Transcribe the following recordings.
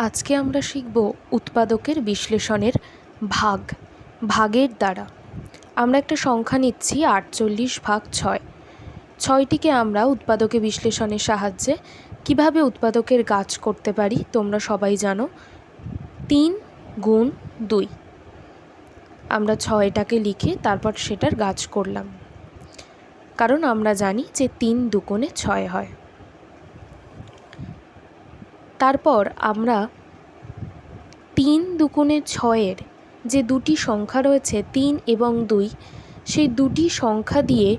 আজকে আমরা শিখব উৎপাদকের বিশ্লেষণের ভাগ, ভাগের দ্বারা। আমরা একটা সংখ্যা নিচ্ছি আটচল্লিশ ভাগ ছয়। ছয়টিকে আমরা উৎপাদকে বিশ্লেষণের সাহায্যে কীভাবে উৎপাদকের গাছ করতে পারি তোমরা সবাই জানো। তিন গুণ দুই। আমরা ছয়টাকে লিখে তারপর সেটার গাছ করলাম। কারণ আমরা জানি যে তিন দুগুণে ছয় হয়। তারপর আমরা তিন দুগুণে ছয়ের যে দুটি সংখ্যা রয়েছে, তিন এবং দুই, সেই দুটি সংখ্যা দিয়ে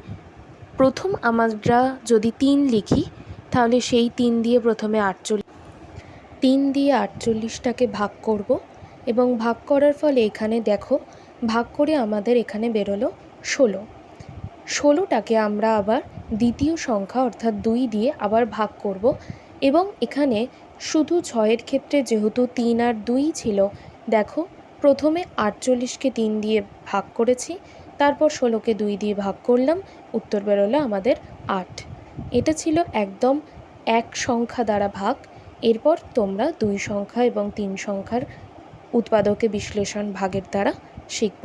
প্রথম আমরা যদি তিন লিখি, তাহলে সেই তিন দিয়ে প্রথমে আটচল্লিশ, তিন দিয়ে আটচল্লিশটাকে ভাগ করব এবং ভাগ করার ফলে এখানে দেখো, ভাগ করে আমাদের এখানে বেরোলো ষোলো। ষোলোটাকে আমরা আবার দ্বিতীয় সংখ্যা অর্থাৎ দুই দিয়ে আবার ভাগ করব। এবং এখানে শুধু ছয়ের ক্ষেত্রে যেহেতু তিন আর দুই ছিল, দেখো, প্রথমে আটচল্লিশকে তিন দিয়ে ভাগ করেছি, তারপর ষোলোকে দুই দিয়ে ভাগ করলাম, উত্তর বেরোলো আমাদের আট। এটা ছিল একদম এক সংখ্যা দ্বারা ভাগ, এরপর তোমরা দুই সংখ্যা এবং তিন সংখ্যার উৎপাদকে বিশ্লেষণ ভাগের দ্বারা শিখব।